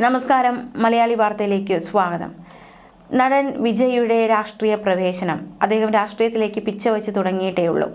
നമസ്കാരം. മലയാളി വാർത്തയിലേക്ക് സ്വാഗതം. നടൻ വിജയുടെ രാഷ്ട്രീയ പ്രവേശനം. അദ്ദേഹം രാഷ്ട്രീയത്തിലേക്ക് പിച്ച വെച്ച് തുടങ്ങിയിട്ടേ ഉള്ളൂ.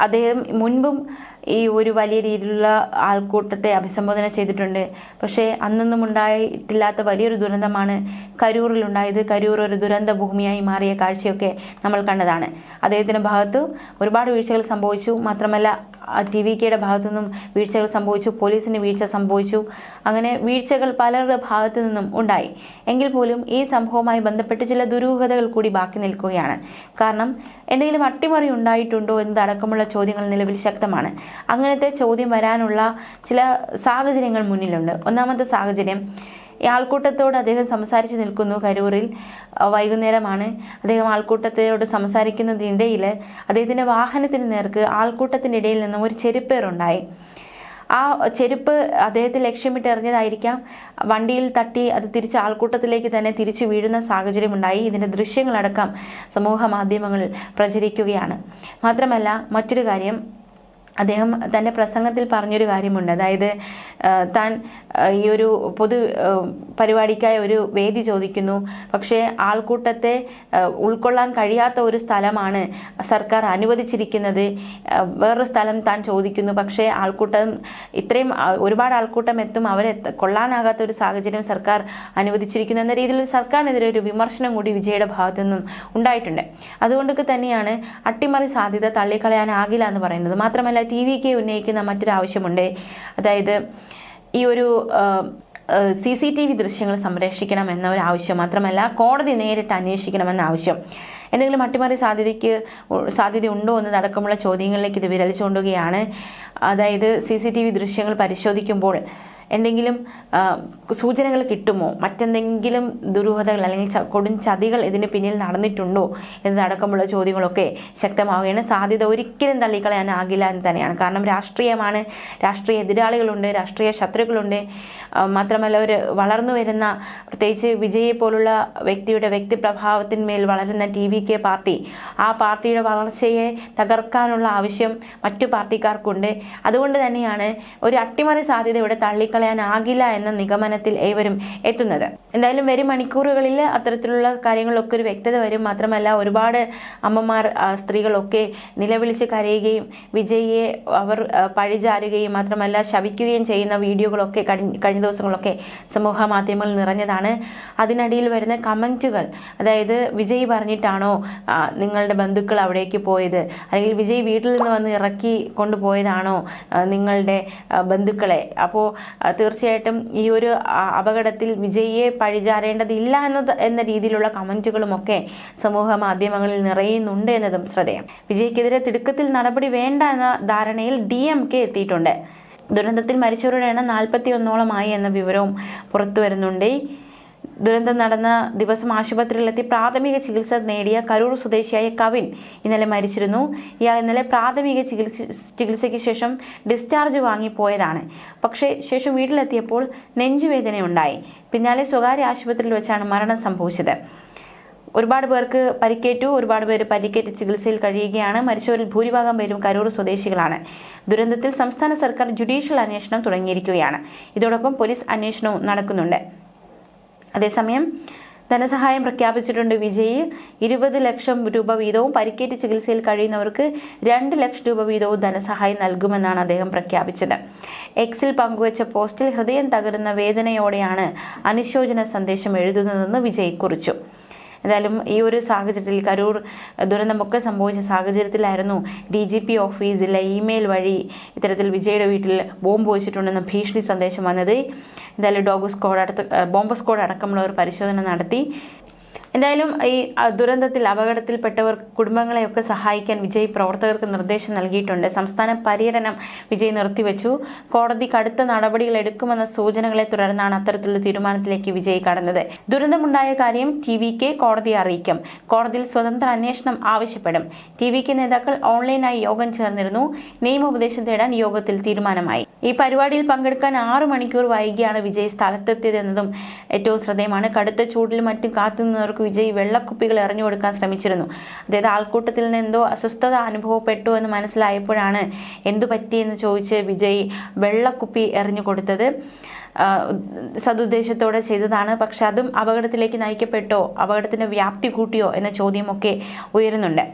അദ്ദേഹം മുൻപും ഈ ഒരു വലിയ രീതിയിലുള്ള ആൾക്കൂട്ടത്തെ അഭിസംബോധന ചെയ്തിട്ടുണ്ട്. പക്ഷേ അന്നൊന്നും ഉണ്ടായിട്ടില്ലാത്ത വലിയൊരു ദുരന്തമാണ് കരൂറിലുണ്ടായത് കരൂർ ഒരു ദുരന്ത ഭൂമിയായി മാറിയ കാഴ്ചയൊക്കെ നമ്മൾ കണ്ടതാണ്. അദ്ദേഹത്തിന്റെ ഭാഗത്ത് ഒരുപാട് വീഴ്ചകൾ സംഭവിച്ചു. മാത്രമല്ല ടി വി കെയുടെ ഭാഗത്തു നിന്നും വീഴ്ചകൾ സംഭവിച്ചു പോലീസിന് വീഴ്ച സംഭവിച്ചു. അങ്ങനെ വീഴ്ചകൾ പലരുടെ ഭാഗത്തു നിന്നും ഉണ്ടായി. എങ്കിൽ പോലും ഈ സംഭവവുമായി ബന്ധപ്പെട്ട് ചില ദുരൂഹതകൾ കൂടി ബാക്കി നിൽക്കുകയാണ്. കാരണം എന്തെങ്കിലും അട്ടിമറി ഉണ്ടായിട്ടുണ്ടോ എന്നതടക്കമുള്ള ചോദ്യങ്ങൾ നിലവിൽ ശക്തമാണ്. അങ്ങനത്തെ ചോദ്യം വരാനുള്ള ചില സാഹചര്യങ്ങൾ മുന്നിലുണ്ട്. ഒന്നാമത്തെ സാഹചര്യം ആൾക്കൂട്ടത്തോട് അദ്ദേഹം സംസാരിച്ച് നിൽക്കുന്നു. കരൂറിൽ വൈകുന്നേരമാണ്. അദ്ദേഹം ആൾക്കൂട്ടത്തോട് സംസാരിക്കുന്നതിനിടയിൽ അദ്ദേഹത്തിന്റെ വാഹനത്തിന് നേർക്ക് ആൾക്കൂട്ടത്തിന്റെ ഇടയിൽ നിന്നും ഒരു ചെരുപ്പേറുണ്ടായി. ആ ചെരുപ്പ് അദ്ദേഹത്തെ ലക്ഷ്യമിട്ട് എറിഞ്ഞതായിരിക്കാം. വണ്ടിയിൽ തട്ടി അത് തിരിച്ച് ആൾക്കൂട്ടത്തിലേക്ക് തന്നെ തിരിച്ചു വീഴുന്ന സാഹചര്യമുണ്ടായി. ഇതിന്റെ ദൃശ്യങ്ങളടക്കം സമൂഹ മാധ്യമങ്ങളിൽ പ്രചരിക്കുകയാണ്. മാത്രമല്ല മറ്റൊരു കാര്യം അദ്ദേഹം തന്റെ പ്രസംഗത്തിൽ പറഞ്ഞൊരു കാര്യമുണ്ട്. അതായത് താൻ ഈ ഒരു പൊതു പരിപാടിക്കായി ഒരു വേദി ചോദിക്കുന്നു. പക്ഷേ ആൾക്കൂട്ടത്തെ ഉൾക്കൊള്ളാൻ കഴിയാത്ത ഒരു സ്ഥലമാണ് സർക്കാർ അനുവദിച്ചിരിക്കുന്നത്. വേറൊരു സ്ഥലം താൻ ചോദിക്കുന്നു. പക്ഷേ ആൾക്കൂട്ടം ഇത്രയും ഒരുപാട് ആൾക്കൂട്ടം എത്തും. അവരെ കൊള്ളാനാകാത്ത ഒരു സാഹചര്യം സർക്കാർ അനുവദിച്ചിരിക്കുന്നു എന്ന രീതിയിൽ സർക്കാരിനെതിരെ ഒരു വിമർശനം കൂടി വിജയുടെ ഭാഗത്തു നിന്നും ഉണ്ടായിട്ടുണ്ട്. അതുകൊണ്ടൊക്കെ തന്നെയാണ് അട്ടിമറി സാധ്യത തള്ളിക്കളയാനാകില്ല എന്ന് പറയുന്നത്. മാത്രമല്ല ടി വി കെ ഉന്നയിക്കുന്ന മറ്റൊരു ആവശ്യമുണ്ട് അതായത് ഈ ഒരു സി സി ടി വി ദൃശ്യങ്ങൾ സംരക്ഷിക്കണം എന്ന ഒരു ആവശ്യം മാത്രമല്ല കോടതി നേരിട്ട് അന്വേഷിക്കണമെന്ന ആവശ്യം. എന്തെങ്കിലും അട്ടിമറി സാധ്യതയ്ക്ക് സാധ്യത ഉണ്ടോ എന്ന് എന്നതടക്കമുള്ള ചോദ്യങ്ങളിലേക്ക് ഇത് വിരൽ ചൂണ്ടുകയാണ്. അതായത് സി സി ടി വി ദൃശ്യങ്ങൾ പരിശോധിക്കുമ്പോൾ എന്തെങ്കിലും സൂചനകൾ കിട്ടുമോ? മറ്റെന്തെങ്കിലും ദുരൂഹതകൾ അല്ലെങ്കിൽ കൊടും ചതികൾ ഇതിന് പിന്നിൽ നടന്നിട്ടുണ്ടോ എന്നതടക്കമുള്ള ചോദ്യങ്ങളൊക്കെ ശക്തമാവുകയാണ്. സാധ്യത ഒരിക്കലും തള്ളിക്കളയാനാകില്ല എന്ന് തന്നെയാണ്. കാരണം രാഷ്ട്രീയമാണ്. രാഷ്ട്രീയ എതിരാളികളുണ്ട് രാഷ്ട്രീയ ശത്രുക്കളുണ്ട്. മാത്രമല്ല ഒരു വളർന്നു വരുന്ന പ്രത്യേകിച്ച് വിജയെ പോലുള്ള വ്യക്തിയുടെ വ്യക്തിപ്രഭാവത്തിന്മേൽ വളരുന്ന ടി വി കെ പാർട്ടി ആ പാർട്ടിയുടെ വളർച്ചയെ തകർക്കാനുള്ള ആവശ്യം മറ്റു പാർട്ടിക്കാർക്കുണ്ട്. അതുകൊണ്ട് തന്നെയാണ് ഒരു അട്ടിമറി സാധ്യത ഇവിടെ തള്ളിക്കളയാനാകില്ല എന്ന നിഗമനത്തിൽ ഏവരും എത്തുന്നത്. എന്തായാലും വരും മണിക്കൂറുകളിൽ അത്തരത്തിലുള്ള കാര്യങ്ങളൊക്കെ ഒരു വ്യക്തത വരും. മാത്രമല്ല ഒരുപാട് അമ്മമാർ സ്ത്രീകളൊക്കെ നിലവിളിച്ച് കരയുകയും വിജയിയെ അവർ പഴിചാരുകയും മാത്രമല്ല ശവിക്കുകയും ചെയ്യുന്ന വീഡിയോകളൊക്കെ കഴിഞ്ഞ ദിവസങ്ങളൊക്കെ സമൂഹ മാധ്യമങ്ങളിൽ നിറഞ്ഞതാണ്. അതിനടിയിൽ വരുന്ന കമന്റുകൾ അതായത് വിജയ് പറഞ്ഞിട്ടാണോ നിങ്ങളുടെ ബന്ധുക്കൾ അവിടേക്ക് പോയത്? അല്ലെങ്കിൽ വിജയ് വീട്ടിൽ നിന്ന് വന്ന് ഇറക്കി കൊണ്ടുപോയതാണോ നിങ്ങളുടെ ബന്ധുക്കളെ? അപ്പോൾ തീർച്ചയായിട്ടും ഈ ഒരു അപകടത്തിൽ വിജയിയെ പഴിചാരേണ്ടതില്ല എന്നത് എന്ന രീതിയിലുള്ള കമന്റുകളുമൊക്കെ സമൂഹ മാധ്യമങ്ങളിൽ നിറയുന്നുണ്ട് എന്നതും ശ്രദ്ധേയം. വിജയ്ക്കെതിരെ തിടുക്കത്തിൽ നടപടി വേണ്ട എന്ന ധാരണയിൽ ഡി എം കെ എത്തിയിട്ടുണ്ട്. ദുരന്തത്തിൽ മരിച്ചവരുടെ എണ്ണം നാൽപ്പത്തി ഒന്നോളമായി എന്ന വിവരവും പുറത്തു വരുന്നുണ്ട് ദുരന്തം നടന്ന ദിവസം ആശുപത്രിയിലെത്തി പ്രാഥമിക ചികിത്സ നേടിയ കരൂർ സ്വദേശിയായ കവിൻ ഇന്നലെ മരിച്ചിരുന്നു. ഇയാൾ ഇന്നലെ പ്രാഥമിക ചികിത്സ ചികിത്സയ്ക്ക് ശേഷം ഡിസ്ചാർജ് വാങ്ങിപ്പോയതാണ് പക്ഷേ ശേഷം വീട്ടിലെത്തിയപ്പോൾ നെഞ്ചുവേദനയുണ്ടായി. പിന്നാലെ സ്വകാര്യ ആശുപത്രിയിൽ വെച്ചാണ് മരണം സംഭവിച്ചത്. ഒരുപാട് പേർക്ക് പരിക്കേറ്റു ഒരുപാട് പേര് പരിക്കേറ്റ് ചികിത്സയിൽ കഴിയുകയാണ്. മരിച്ചവരിൽ ഭൂരിഭാഗം പേരും കരൂർ സ്വദേശികളാണ്. ദുരന്തത്തിൽ സംസ്ഥാന സർക്കാർ ജുഡീഷ്യൽ അന്വേഷണം തുടങ്ങിയിരിക്കുകയാണ്. ഇതോടൊപ്പം പോലീസ് അന്വേഷണവും നടക്കുന്നുണ്ട്. അതേസമയം ധനസഹായം പ്രഖ്യാപിച്ചിട്ടുണ്ട് വിജയ്. ഇരുപത് ലക്ഷം രൂപ വീതവും പരിക്കേറ്റ് ചികിത്സയിൽ കഴിയുന്നവർക്ക് രണ്ട് ലക്ഷം രൂപ വീതവും ധനസഹായം നൽകുമെന്നാണ് അദ്ദേഹം പ്രഖ്യാപിച്ചത്. എക്സിൽ പങ്കുവച്ച പോസ്റ്റിൽ ഹൃദയം തകരുന്ന വേദനയോടെയാണ് അനുശോചന സന്ദേശം എഴുതുന്നതെന്ന് വിജയ് കുറിച്ചു. എന്തായാലും ഈ ഒരു സാഹചര്യത്തിൽ കരൂർ ദുരന്തമൊക്കെ സംഭവിച്ച സാഹചര്യത്തിലായിരുന്നു ഡി ജി പി ഓഫീസിലെ ഇമെയിൽ വഴി ഇത്തരത്തിൽ വിജയുടെ വീട്ടിൽ ബോംബ് വെച്ചിട്ടുണ്ടെന്ന ഭീഷണി സന്ദേശം വന്നത്. എന്തായാലും ഡോഗ് സ്ക്വാഡ് അടുത്ത് ബോംബ് സ്ക്വാഡ് അടക്കമുള്ളവർ പരിശോധന നടത്തി. എന്തായാലും ഈ ദുരന്തത്തിൽ അപകടത്തിൽപ്പെട്ടവർ കുടുംബങ്ങളെയൊക്കെ സഹായിക്കാൻ വിജയ് പ്രവർത്തകർക്ക് നിർദ്ദേശം നൽകിയിട്ടുണ്ട്. സംസ്ഥാന പര്യടനം വിജയ് നിർത്തിവെച്ചു. കോടതി കടുത്ത നടപടികൾ എടുക്കുമെന്ന സൂചനകളെ തുടർന്നാണ് അത്തരത്തിലുള്ള തീരുമാനത്തിലേക്ക് വിജയ് കടന്നത്. ദുരന്തമുണ്ടായ കാര്യം ടി വി കെ കോടതിയെ അറിയിക്കും. കോടതിയിൽ സ്വതന്ത്ര അന്വേഷണം ആവശ്യപ്പെടും. ടി വി കെ നേതാക്കൾ ഓൺലൈനായി യോഗം ചേർന്നിരുന്നു. നിയമോപദേശം തേടാൻ യോഗത്തിൽ തീരുമാനമായി. ഈ പരിപാടിയിൽ പങ്കെടുക്കാൻ ആറു മണിക്കൂർ വൈകിയാണ് വിജയ് സ്ഥലത്തെത്തിയതെന്നതും ഏറ്റവും ശ്രദ്ധേയമാണ്. കടുത്ത ചൂടിലും മറ്റും കാത്തുനിന്നവർക്ക് വിജയ് വെള്ളക്കുപ്പികൾ എറിഞ്ഞു കൊടുക്കാൻ ശ്രമിച്ചിരുന്നു. അതായത് ആൾക്കൂട്ടത്തിൽ നിന്ന് എന്തോ അസ്വസ്ഥത അനുഭവപ്പെട്ടു എന്ന് മനസ്സിലായപ്പോഴാണ് എന്തു പറ്റിയെന്ന് ചോദിച്ച് വിജയ് വെള്ളക്കുപ്പി എറിഞ്ഞു കൊടുത്തത്. സതുദ്ദേശത്തോടെ ചെയ്തതാണ്. പക്ഷെ അതും അപകടത്തിലേക്ക് നയിക്കപ്പെട്ടോ അപകടത്തിന്റെ വ്യാപ്തി കൂട്ടിയോ എന്ന ചോദ്യമൊക്കെ ഉയരുന്നുണ്ട്.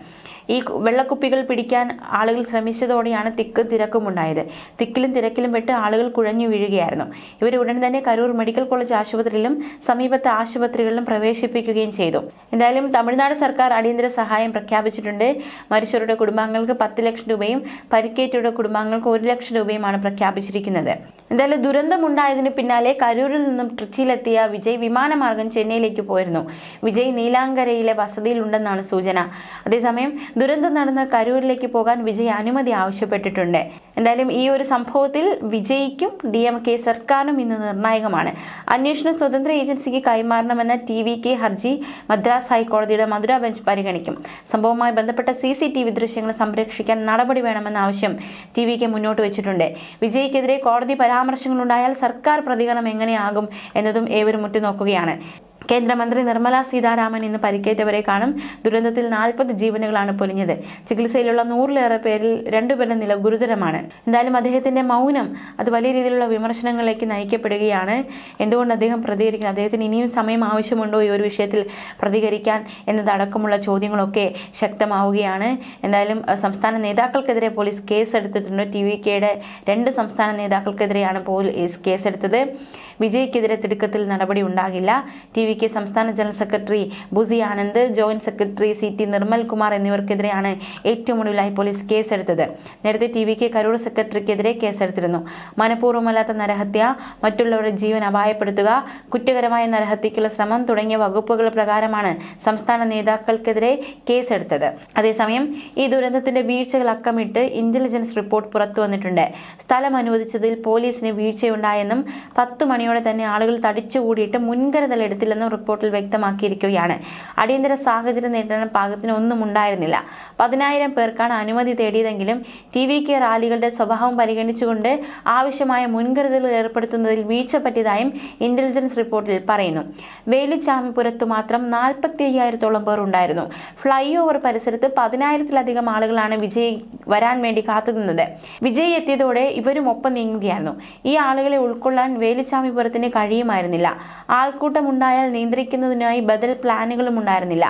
ഈ വെള്ളക്കുപ്പികൾ പിടിക്കാൻ ആളുകൾ ശ്രമിച്ചതോടെയാണ് തിക്ക് തിരക്കും ഉണ്ടായത് തിക്കിലും തിരക്കിലും പെട്ട് ആളുകൾ കുഴഞ്ഞു വീഴുകയായിരുന്നു. ഇവർ ഉടൻ തന്നെ കരൂർ മെഡിക്കൽ കോളേജ് ആശുപത്രിയിലും സമീപത്തെ ആശുപത്രികളിലും പ്രവേശിപ്പിക്കുകയും ചെയ്തു. എന്തായാലും തമിഴ്നാട് സർക്കാർ അടിയന്തര സഹായം പ്രഖ്യാപിച്ചിട്ടുണ്ട്. മരിച്ചവരുടെ കുടുംബാംഗങ്ങൾക്ക് പത്ത് ലക്ഷം രൂപയും പരിക്കേറ്റവരുടെ കുടുംബാംഗങ്ങൾക്ക് ഒരു ലക്ഷം രൂപയുമാണ് പ്രഖ്യാപിച്ചിരിക്കുന്നത്. എന്തായാലും ദുരന്തമുണ്ടായതിന് പിന്നാലെ കരൂരിൽ നിന്നും ട്രിച്ചിയിലെത്തിയ വിജയ് വിമാനമാർഗം ചെന്നൈയിലേക്ക് പോയിരുന്നു. വിജയ് നീലാങ്കരയിലെ വസതിയിലുണ്ടെന്നാണ് സൂചന. അതേസമയം ദുരന്തം നടന്ന കരൂരിലേക്ക് പോകാൻ വിജയ് അനുമതി ആവശ്യപ്പെട്ടിട്ടുണ്ട്. എന്തായാലും ഈ ഒരു സംഭവത്തിൽ വിജയ്ക്കും ഡി എം കെ സർക്കാരിനും ഇന്ന് നിർണായകമാണ്. അന്വേഷണം സ്വതന്ത്ര ഏജൻസിക്ക് കൈമാറണമെന്ന ടി വി കെ ഹർജി മദ്രാസ് ഹൈക്കോടതിയുടെ മധുര ബെഞ്ച് പരിഗണിക്കും. സംഭവവുമായി ബന്ധപ്പെട്ട സി സി ടി വി ദൃശ്യങ്ങൾ സംരക്ഷിക്കാൻ നടപടി വേണമെന്ന ആവശ്യം ടി വി കെ മുന്നോട്ട് വെച്ചിട്ടുണ്ട്. വിജയ്ക്കെതിരെ കോടതി പരാമർശങ്ങളുണ്ടായാൽ സർക്കാർ പ്രതികരണം എങ്ങനെയാകും എന്നതും ഏവരും ഉറ്റുനോക്കുകയാണ്. കേന്ദ്രമന്ത്രി നിർമ്മല സീതാരാമൻ ഇന്ന് പരിക്കേറ്റവരെ കാണും. ദുരന്തത്തിൽ നാൽപ്പത് ജീവനുകളാണ് പൊലിഞ്ഞത്. ചികിത്സയിലുള്ള നൂറിലേറെ പേരിൽ രണ്ടുപേരുടെ നില ഗുരുതരമാണ്. എന്തായാലും അദ്ദേഹത്തിന്റെ മൗനം അത് വലിയ രീതിയിലുള്ള വിമർശനങ്ങളിലേക്ക് നയിക്കപ്പെടുകയാണ്. എന്തുകൊണ്ട് അദ്ദേഹം പ്രതികരിക്കുന്നത്? അദ്ദേഹത്തിന് ഇനിയും സമയം ആവശ്യമുണ്ടോ ഈ ഒരു വിഷയത്തിൽ പ്രതികരിക്കാൻ എന്നതടക്കമുള്ള ചോദ്യങ്ങളൊക്കെ ശക്തമാവുകയാണ്. എന്തായാലും സംസ്ഥാന നേതാക്കൾക്കെതിരെ പോലീസ് കേസ് എടുത്തിട്ടുണ്ട് ടി വി കെയുടെ രണ്ട് സംസ്ഥാന നേതാക്കൾക്കെതിരെയാണ് പോലീസ് കേസെടുത്തത്. വിജയ്ക്കെതിരെ തിടുക്കത്തിൽ നടപടി ഉണ്ടാകില്ല. ടി വി കെ സംസ്ഥാന general secretary Bussy Anand joint secretary C T Nirmal Kumar എന്നിവർക്കെതിരെയാണ് ഏറ്റവും ഒടുവിലായി പോലീസ് കേസെടുത്തത്. നേരത്തെ ടി വി കെ കരൂർ സെക്രട്ടറിക്കെതിരെ കേസെടുത്തിരുന്നു. മനഃപൂർവമല്ലാത്ത നരഹത്യ മറ്റുള്ളവരുടെ ജീവൻ അപായപ്പെടുത്തുക കുറ്റകരമായ നരഹത്യക്കുള്ള ശ്രമം തുടങ്ങിയ വകുപ്പുകൾ പ്രകാരമാണ് സംസ്ഥാന നേതാക്കൾക്കെതിരെ കേസെടുത്തത്. അതേസമയം ഈ ദുരന്തത്തിന്റെ വീഴ്ചകൾ അക്കമിട്ട് ഇന്റലിജൻസ് റിപ്പോർട്ട് പുറത്തു വന്നിട്ടുണ്ട്. സ്ഥലം അനുവദിച്ചതിൽ പോലീസിന് വീഴ്ചയുണ്ടായെന്നും പത്ത് മണിയോടെ തന്നെ ആളുകൾ തടിച്ചുകൂടിയിട്ട് മുൻകരുതൽ എടുത്തില്ലെന്നും റിപ്പോർട്ടിൽ വ്യക്തമാക്കിയിരിക്കുകയാണ്. അടിയന്തര സാഹചര്യം നേരിടാൻ പാകത്തിന് ഒന്നും ഉണ്ടായിരുന്നില്ല. പതിനായിരം പേർക്കാണ് അനുമതി തേടിയതെങ്കിലും ടി വി കെ റാലികളുടെ സ്വഭാവം പരിഗണിച്ചുകൊണ്ട് ആവശ്യമായ മുൻകരുതലുകൾ ഏർപ്പെടുത്തുന്നതിൽ വീഴ്ച പറ്റിയതായും ഇന്റലിജൻസ് റിപ്പോർട്ടിൽ പറയുന്നു. വേലുച്ചാമിപുരത്ത് മാത്രം നാൽപ്പത്തി അയ്യായിരത്തോളം പേർ ഉണ്ടായിരുന്നു. ഫ്ലൈ ഓവർ പരിസരത്ത് പതിനായിരത്തിലധികം ആളുകളാണ് വിജയ് വരാൻ വേണ്ടി കാത്തുനിന്നത്. വിജയ് എത്തിയതോടെ ഇവരും ഒപ്പം നീങ്ങുകയായിരുന്നു. ഈ ആളുകളെ ഉൾക്കൊള്ളാൻ വേലുച്ചാമിപുരത്തിന് കഴിയുമായിരുന്നില്ല. ആൾക്കൂട്ടം ഉണ്ടായാൽ നിയന്ത്രിക്കുന്നതിനായി ബദൽ പ്ലാനുകളും ഉണ്ടായിരുന്നില്ല.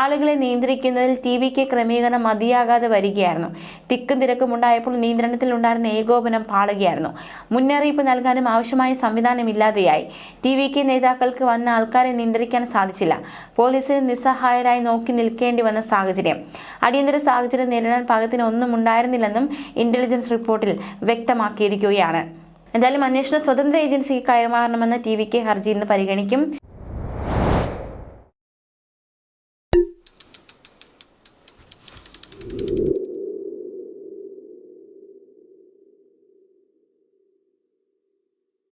ആളുകളെ നിയന്ത്രിക്കുന്നതിൽ ടി വിക്ക് ക്രമീകരണം മതിയാകാതെ വരികയായിരുന്നു. തിക്കും തിരക്കും ഉണ്ടായപ്പോൾ നിയന്ത്രണത്തിൽ ഉണ്ടായിരുന്ന ഏകോപനം പാളുകയായിരുന്നു. മുന്നറിയിപ്പ് നൽകാനും ആവശ്യമായ സംവിധാനം ഇല്ലാതെയായി. ടി വി കെ നേതാക്കൾക്ക് വന്ന ആൾക്കാരെ നിയന്ത്രിക്കാൻ സാധിച്ചില്ല. പോലീസിന് നിസ്സഹായരായി നോക്കി നിൽക്കേണ്ടി വന്ന സാഹചര്യം. അടിയന്തര സാഹചര്യം നേരിടാൻ പാകത്തിന് ഒന്നും ഉണ്ടായിരുന്നില്ലെന്നും ഇന്റലിജൻസ് റിപ്പോർട്ടിൽ വ്യക്തമാക്കിയിരിക്കുകയാണ്. എന്തായാലും അന്വേഷണം സ്വതന്ത്ര ഏജൻസിക്ക് കൈമാറണമെന്ന ടി വി കെ ഹർജി ഇന്ന് പരിഗണിക്കും.